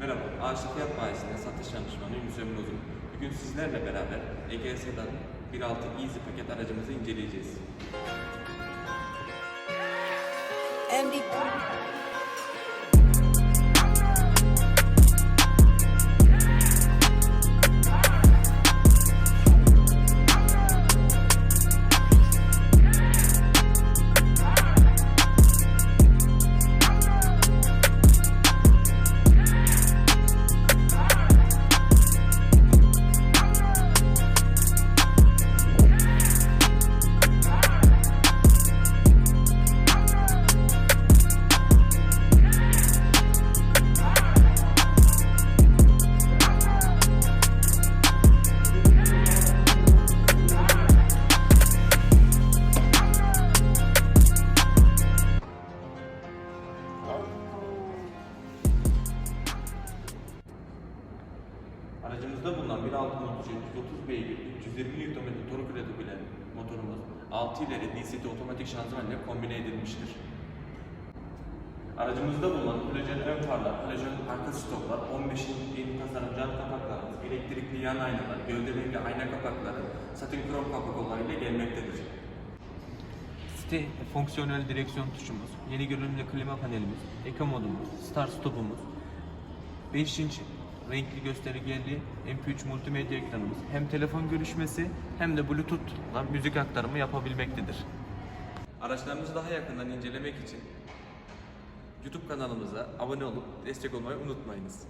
Merhaba, Ağaçlı Fiyat Bayisi'nin satış danışmanıyım Hüseyin Uzun. Bugün sizlerle beraber Ege Sedan 1.6 Easy paket aracımızı inceleyeceğiz. MD. Aracımızda bulunan 1.6 motor 130 beygir, 320 Nm tork üretebilen motorumuz 6 ileri DCT otomatik şanzıman ile kombine edilmiştir. Aracımızda bulunan halojen ön farlar, halojen arka stoplar, 15 inç tasarım jant kapaklarımız, elektrikli yan aynalar, gövdelerinde ayna kapakları, satin krom kapak ile gelmektedir. Site fonksiyonel direksiyon tuşumuz, yeni görünümlü klima panelimiz, eko modumuz, start stopumuz, 5 inç renkli göstergeli MP3 multimedya ekranımız hem telefon görüşmesi hem de Bluetooth'la müzik aktarımı yapabilmektedir. Araçlarımızı daha yakından incelemek için YouTube kanalımıza abone olup destek olmayı unutmayınız.